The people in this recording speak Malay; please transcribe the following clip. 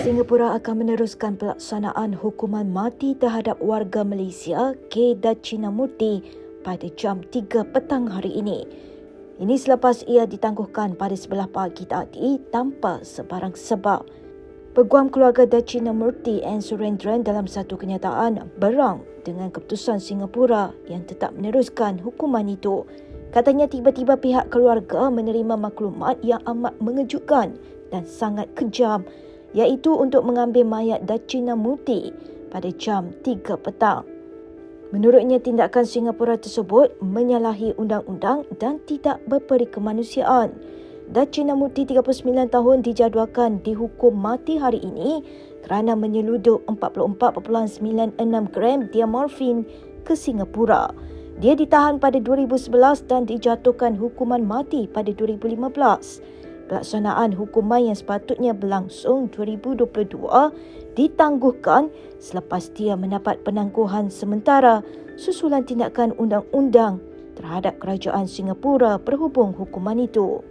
Singapura akan meneruskan pelaksanaan hukuman mati terhadap warga Malaysia K. Dachinamurti pada jam 3 petang hari ini. Ini selepas ia ditangguhkan pada sebelah pagi tadi tanpa sebarang sebab. Peguam keluarga Dachinamurti and Surendran dalam satu kenyataan berang dengan keputusan Singapura yang tetap meneruskan hukuman itu. Katanya tiba-tiba pihak keluarga menerima maklumat yang amat mengejutkan dan sangat kejam iaitu untuk mengambil mayat Dacina Muti pada jam 3 petang. Menurutnya tindakan Singapura tersebut menyalahi undang-undang dan tidak berperi kemanusiaan. Dacina Muti 39 tahun dijadualkan dihukum mati hari ini kerana menyeludup 44.96 gram diamorfin ke Singapura. Dia ditahan pada 2011 dan dijatuhkan hukuman mati pada 2015 pelaksanaan hukuman yang sepatutnya berlangsung 2022 ditangguhkan selepas dia mendapat penangguhan sementara susulan tindakan undang-undang terhadap kerajaan Singapura berhubung hukuman itu.